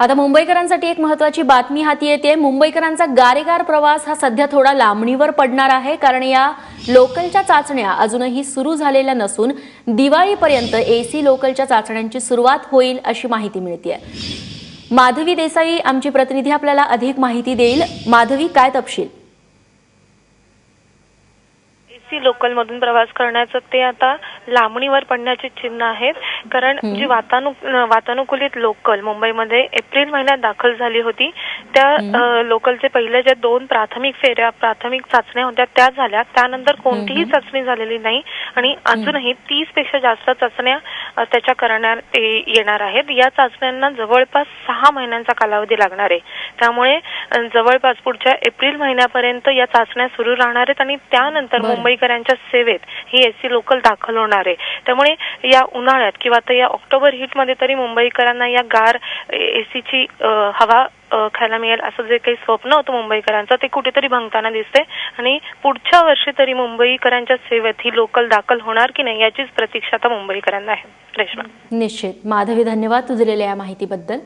आता मुंबईकरांसाठी एक महत्वाची बातमी हाती येते मुंबईकरांचा गारेगार प्रवास हा सध्या थोडा लांबणीवर पडणार आहे कारण या लोकलच्या चाचण्या अजूनही सुरू झालेल्या नसून दिवाळीपर्यंत एसी लोकलच्या चाचण्यांची सुरुवात होईल अशी माहिती मिळते माधवी देसाई आमची प्रतिनिधी आपल्याला अधिक माहिती देईल. माधवी काय तपशील? एसी लोकल मधून प्रवास करण्याचं ते आता लांबणीवर पडण्याचे चिन्ह आहेत. कारण जी वातानु वातानुकूलित लोकल मुंबईमध्ये एप्रिल महिन्यात दाखल झाली होती त्या लोकलचे पहिले ज्या दोन प्राथमिक फेऱ्या प्राथमिक चाचण्या होत्या त्या झाल्या. त्यानंतर कोणतीही चाचणी झालेली नाही आणि अजूनही तीसपेक्षा जास्त चाचण्या त्याच्या करण्यात ये- येणार आहेत. या चाचण्यांना जवळपास सहा महिन्यांचा कालावधी लागणार आहे. त्यामुळे जवळपास पुढच्या एप्रिल महिन्यापर्यंत या चाचण्या सुरू राहणार आहेत आणि त्यानंतर. मुंबईकरांच्या सेवेत ही एसी लोकल दाखल होणार आहे. त्यामुळे या उन्हाळ्यात किंवा आता या ऑक्टोबर हीटमध्ये तरी मुंबईकरांना या गार एसीची हवा खायला मिळेल असं जे काही स्वप्न होतं मुंबईकरांचं ते कुठेतरी भंगताना दिसते आणि पुढच्या वर्षी तरी मुंबईकरांच्या सेवेत ही लोकल दाखल होणार की नाही याचीच प्रतीक्षा आता मुंबईकरांना आहे. रेश्मा. निश्चित. माधवी धन्यवाद तू दिलेल्या या माहितीबद्दल.